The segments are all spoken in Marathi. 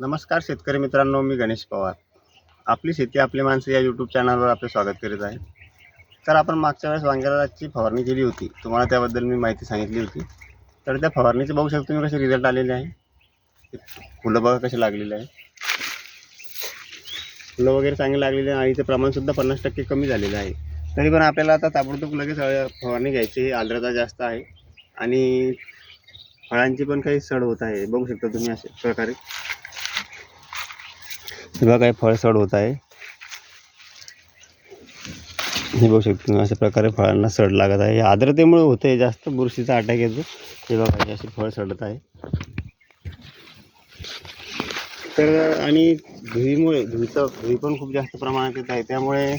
नमस्कार शेतकरी मित्रांनो मी गणेश पवार. आपली शेती आपली माणसं या यूट्यूब चॅनलवर आपले स्वागत करीत आहे. तर आपण मागच्या वेळेस वांग्याची फवारणी केली होती. तुम्हाला त्याबद्दल मी माहिती सांगितली होती. तर त्या फवारणीचे बघू शकतो तुम्ही कसे रिझल्ट आलेले आहे. फुलं बघा कसे लागलेले आहे. फुलं वगैरे चांगले लागलेले आहे आणि ते प्रमाणसुद्धा पन्नास टक्के कमी झालेलं आहे. तरी पण आपल्याला आता ताबडतोब लगेच फवारणी घ्यायची आर्द्रता जास्त आहे. आणि फळांची पण काही सड होत आहे. बघू शकता तुम्ही अशा प्रकारे. बघा काही फळ सड होत आहे. हे बघू शकतो अशा प्रकारे फळांना सड लागत आहे. हे आर्द्रतेमुळे होते जास्त बुरशीचा अटॅक येतो. हे बघा असे फळ सडत आहे. तर आणि धुईमुळे धुईचं धुई पण खूप जास्त प्रमाणात येत आहे. त्यामुळे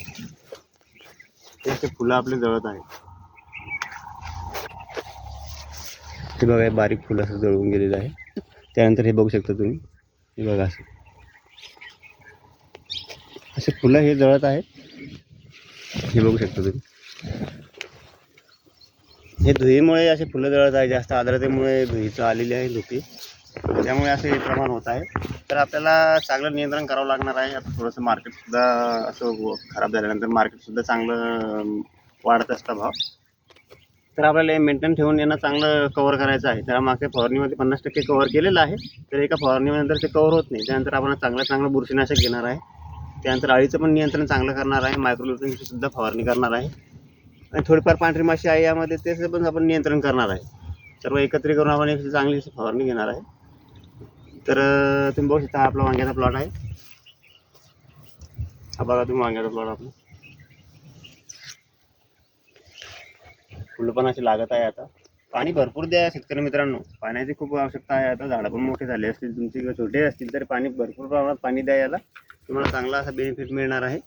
ते असे फुलं आपले जळत आहे हे बघा हे बारीक फुलं असं जळून गेलेलं आहे. त्यानंतर हे बघू शकता तुम्ही. हे बघा असं. असे फुलं हे जळत आहेत. हे बघू शकता तुम्ही. हे धुईमुळे असे फुलं जळत आहे जास्त आर्द्रतेमुळे धुईचं आलेली आहे धुकी त्यामुळे असे हे प्रमाण होत आहे. तर आपल्याला चांगलं नियंत्रण करावं लागणार आहे. आता थोडंसं मार्केटसुद्धा असं खराब झाल्यानंतर मार्केटसुद्धा चांगलं वाढत असतं भाव. तर आपल्याला हे मेंटेन ठेवून यांना चांगलं कवर करायचं आहे. तर मागच्या फवारणीमध्ये पन्नास टक्के कवर केलेलं आहे. तर एका फवारणीनंतर ते कवर होत नाही. त्यानंतर आपण चांगलं चांगलं बुरशीनाशक घेणार आहे. त्यानंतर अळीचं पण नियंत्रण चांगलं करणार आहे. मायक्रोल्युटनची सुद्धा फवारणी करणार आहे. आणि थोडीफार पांढरी माशी आहे यामध्ये त्याचं पण आपण नियंत्रण करणार आहे. सर्व एकत्रित करून आपण एक चांगली अशी फवारणी घेणार आहे. तर तुम्ही बघू शकता हा आपला वांग्याचा प्लॉट आहे. हा बघा तुम्ही वांग्याचा प्लॉट आपला. फुलं पण अशी लागत आहे आता. पाणी भरपूर द्या शेतकरी मित्रांनो. पाण्याची खूप आवश्यकता आहे आता. झाडं पण मोठे झाले असतील. तुमचे किंवा छोटे असतील तर पाणी भरपूर प्रमाणात पाणी द्या याला. तुम्हाला चांगला असा बेनिफिट मिळणार आहे.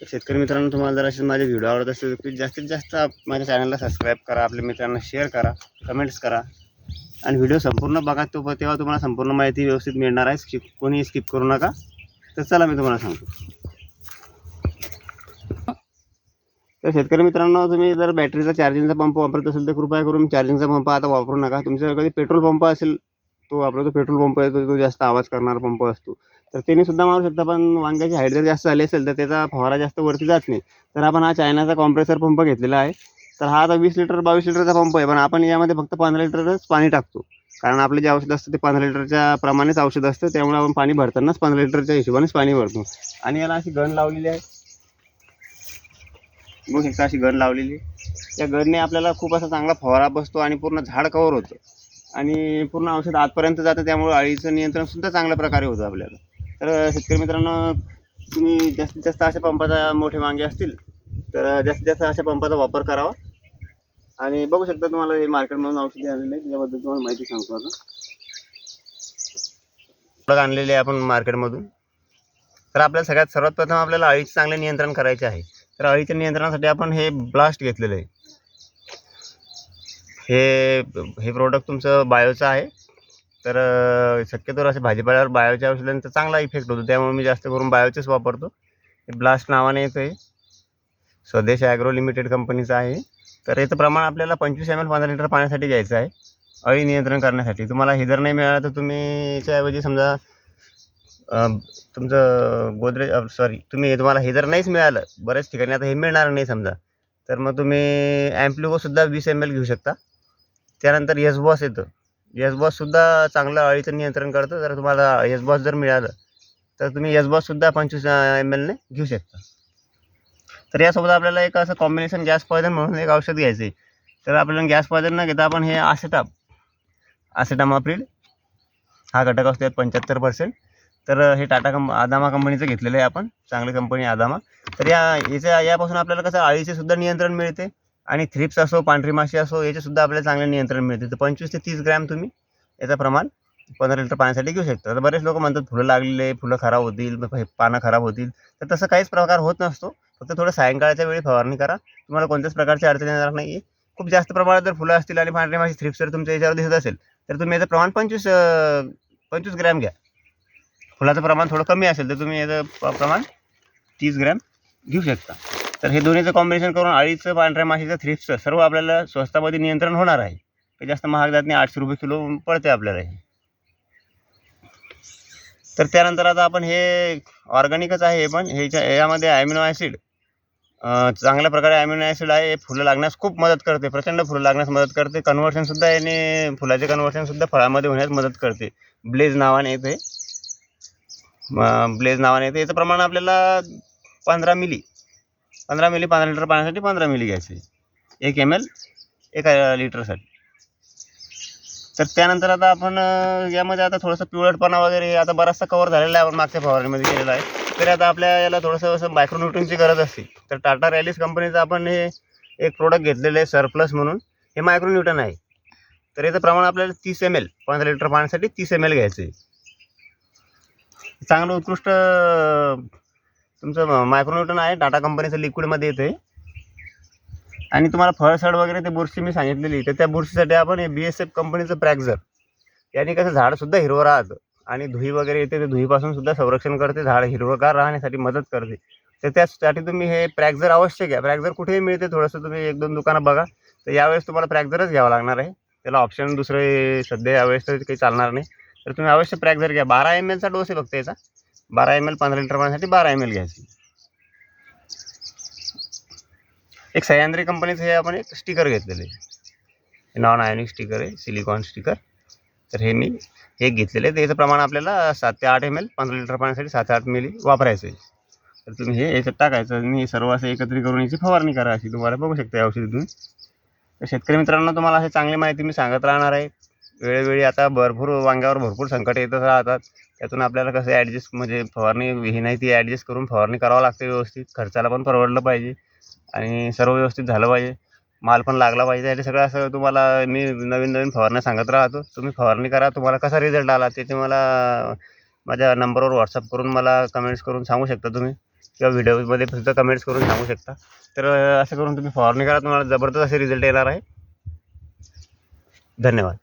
तर शेतकरी मित्रांनो तुम्हाला जर असे माझे व्हिडिओ आवडत असेल तर प्लीज जास्तीत जास्त माझ्या चॅनलला सबस्क्राईब करा. आपल्या मित्रांना शेअर करा कमेंट्स करा. आणि व्हिडिओ संपूर्ण बघा तो तेव्हा तुम्हाला संपूर्ण माहिती व्यवस्थित मिळणार आहे. स्किप कोणी स्किप करू नका. तर चला मी तुम्हाला सांगतो. तर शेतकरी मित्रांनो तुम्ही जर बॅटरीचा चार्जिंगचा पंप वापरत असेल तर कृपया करून चार्जिंगचा पंप आता वापरू नका. तुमच्याकडे कधी पेट्रोल पंप असेल तो आपला जो पेट्रोल पंप आहे तो जास्त आवाज करणारा पंप असतो. तर त्याने सुद्धा मारू शकता पण वांग्याची हाईट जर जास्त झाली असेल तर त्याचा फवारा जास्त वरती जात नाही. तर आपण हा चायनाचा कॉम्प्रेसर पंप घेतलेला आहे. तर हा आता वीस लिटर बावीस लिटरचा पंप आहे पण आपण यामध्ये फक्त पंधरा लिटरच पाणी टाकतो. कारण आपलं जे औषध असतं ते पंधरा लिटरच्या प्रमाणेच औषध असतं त्यामुळे आपण पाणी भरतानाच पंधरा लिटरच्या हिशोबानेच पाणी भरतो. आणि याला अशी गण लावलेली आहे. बघू शकता अशी गण लावलेली. त्या गणने आपल्याला खूप असा चांगला फवारा बसतो आणि पूर्ण झाड कवर होतं. आणि पूर्ण औषध आतपर्यंत जातं त्यामुळे अळीचं नियंत्रण सुद्धा चांगल्या प्रकारे होतं आपल्याला. तर शेतकरी मित्रांनो तुम्ही जास्तीत जास्त अशा पंपाचा मोठे मागे असतील तर जास्तीत जास्त अशा पंपाचा वापर करावा. आणि बघू शकता तुम्हाला हे मार्केटमधून औषधी आणलेले आहे त्याच्याबद्दल तुम्हाला माहिती सांगतो आता. आणलेले आहे आपण मार्केटमधून तर आपल्याला सगळ्यात सर्वात प्रथम आपल्याला अळीचे चांगले नियंत्रण करायचे आहे. तर अळीच्या नियंत्रणासाठी आपण हे ब्लास्ट घेतलेलं आहे. हे हे प्रोडक्ट तुमचं बायोचं आहे. तर शक्यतोवर शक्यतो असे भाजीपाल्यावर बायोच्या औषधांचा चांगला इफेक्ट होतो. त्यामुळे मी जास्त करून बायोचेच वापरतो. हे ब्लास्ट नावाने येतं आहे. स्वदेश ॲग्रो लिमिटेड कंपनीचं आहे. तर याचं प्रमाण आपल्याला पंचवीस एम एल पंधरा लिटर पाण्यासाठी घ्यायचं आहे. अळी नियंत्रण करण्यासाठी. तुम्हाला हे जर नाही मिळालं तर तुम्ही याच्याऐवजी समजा तुमचं गोदरेज सॉरी तुम्ही तुम्हाला हे जर नाहीच मिळालं बऱ्याच ठिकाणी आता हे मिळणार नाही समजा तर मग तुम्ही ॲम्प्लिगोसुद्धा वीस एम एल घेऊ शकता. त्यानंतर यस बॉस येतं. यसबॉससुद्धा चांगलं अळीचं नियंत्रण करतं. जर तुम्हाला यसबॉस जर मिळालं तर तुम्ही यसबॉससुद्धा पंचवीस एम एलने घेऊ शकता. तर यासोबत आपल्याला एक असं कॉम्बिनेशन गॅस पॉयझन म्हणून एक औषध घ्यायचं आहे तर आपल्याला गॅस पॉयझन न घेता आपण हे आसेटाप आसेटामाप्रिल हा घटक असतो पंच्याहत्तर पर्सेंट तर हे टाटा कंप आदामा कंपनीचं घेतलेलं आहे आपण. चांगली कंपनी आदामा. तर या याच्या यापासून आपल्याला कसं अळीचे सुद्धा नियंत्रण मिळते. आणि थ्रिप्स असो पांढरी माशी असो याचेसुद्धा आपल्याला चांगले नियंत्रण मिळते. तर पंचवीस ते तीस ग्रॅम तुम्ही याचं प्रमाण पंधरा लिटर पाण्यासाठी घेऊ शकता. तर बरेच लोक म्हणतात फुलं लागलेले फुलं खराब होतील पानं खराब होतील. तर तसं काहीच प्रकार होत नसतो. फक्त थोडं सायंकाळच्या वेळी फवारणी करा. तुम्हाला कोणत्याच प्रकारची अडचण येणार नाही. खूप जास्त प्रमाणात जर फुलं असतील आणि पांढरी माशी थ्रिप्स जर तुमच्या याच्यावर दिसत असेल तर तुम्ही याचं प्रमाण पंचवीस पंचवीस ग्रॅम घ्या. फुलाचं प्रमाण थोडं कमी असेल तर तुम्ही याचं प- प्रमाण तीस ग्रॅम घेऊ शकता. तर हे दोन्हीचं कॉम्बिनेशन करून अळीचं पांढऱ्या माशीचं थ्रिप्सचं सर्व आपल्याला स्वस्तामध्ये नियंत्रण होणार आहे. काही जास्त महाग जात नाही आठशे रुपये किलो पडते आपल्याला हे. तर त्यानंतर आता आपण हे ऑर्गॅनिकच आहे हे पण. ह्याच्या यामध्ये ॲमिनो ॲसिड चांगल्या प्रकारे ॲमिनो ॲसिड आहे. हे फुलं लागण्यास खूप मदत करते. प्रचंड फुलं लागण्यास मदत करते. कन्व्हर्शनसुद्धा याने फुलाचे कन्व्हर्शनसुद्धा फळामध्ये होण्यास मदत करते. ब्लेज नावाने येते. ब्लेज नावाने येते. याचं प्रमाण आपल्याला पंधरा मिली पंधरा मिली पंधरा लिटर पाण्यासाठी पंधरा मिली घ्यायचे. एक एम एल एका लिटरसाठी तर त्यानंतर आता आपण यामध्ये आता थोडंसं पिवळटपणा वगैरे आता बराचसा कवर झालेला आहे आपण मागच्या फवारणीमध्ये केलेला आहे. तरी आता आपल्या याला थोडंसं असं मायक्रोन्यूट्रनची गरज असते. तर टाटा रॅलिस कंपनीचं आपण हे एक प्रोडक्ट घेतलेलं आहे सरप्लस म्हणून. हे मायक्रोन्यूटन आहे. तर याचं प्रमाण आपल्याला तीस एम एल पंधरा लिटर पाण्यासाठी तीस एम एल घ्यायचं आहे चांगलं उत्कृष्ट तुमचं मायक्रोन्यूटन आहे टाटा कंपनीचं लिक्विडमध्ये येतं आहे आणि तुम्हाला फळसड वगैरे ते बुरशी मी सांगितलेली तर त्या बुरशीसाठी आपण हे बी एस एफ कंपनीचं प्रॅक्झर याने कसं झाडसुद्धा हिरवं राहतं. आणि धुई वगैरे येते ते धुईपासून सुद्धा संरक्षण करते. झाड हिरवंगार राहण्यासाठी मदत करते. तर त्यासाठी तुम्ही हे प्रॅक्झर अवश्य घ्या. प्रॅक्झर कुठेही मिळते थोडंसं तुम्ही एक दोन दुकानं बघा. तर यावेळेस तुम्हाला प्रॅक्झरच घ्यावं लागणार आहे. त्याला ऑप्शन दुसरे सध्या यावेळेस तर काही चालणार नाही. तर तुम्ही अवश्य प्रॅक्झर घ्या. बारा एम एलचा डोस आहे फक्त याचा. बारा एम एल पंधरा लिटर पाण्यासाठी बारा एम एल घ्यायची. एक सह्याद्री कंपनीचं हे आपण एक स्टिकर घेतलेले नॉन आयोनिक स्टिकर आहे सिलिकॉन स्टिकर तर हे मी हे घेतलेले आहे. त्याचं प्रमाण आपल्याला सात ते आठ एम एल पंधरा लिटर पाण्यासाठी सात ते आठ मिली वापरायचं आहे. तर तुम्ही हे याच्यात टाकायचं आणि सर्व असं एकत्रित करून याची फवारणी करा अशी तुम्हाला बघू शकता या औषधी तुम्ही तर शेतकरी मित्रांनो तुम्हाला अशी चांगली माहिती मी सांगत राहणार आहे. वेळोवेळी आता भरपूर वांग्यावर भरपूर संकट येतच राहतात. त्यातून आपल्याला कसं ॲडजस्ट म्हणजे फवारणी ही नाही ती ॲडजस्ट करून फवारणी करावं लागते व्यवस्थित. खर्चाला पण परवडलं पाहिजे आणि सर्व व्यवस्थित झालं पाहिजे. माल पण लागला पाहिजे. याचे सगळं असं तुम्हाला मी नवीन नवीन फवारण्या सांगत राहतो. तुम्ही फवारणी करा. तुम्हाला कसा रिझल्ट आला ते तुम्हाला मला माझ्या नंबरवर व्हॉट्सअप करून मला कमेंट्स करून सांगू शकता तुम्ही. किंवा व्हिडिओमध्ये सुद्धा कमेंट्स करून सांगू शकता. तर असं करून तुम्ही फवारणी करा. तुम्हाला जबरदस्त असे रिझल्ट येणार आहे. धन्यवाद.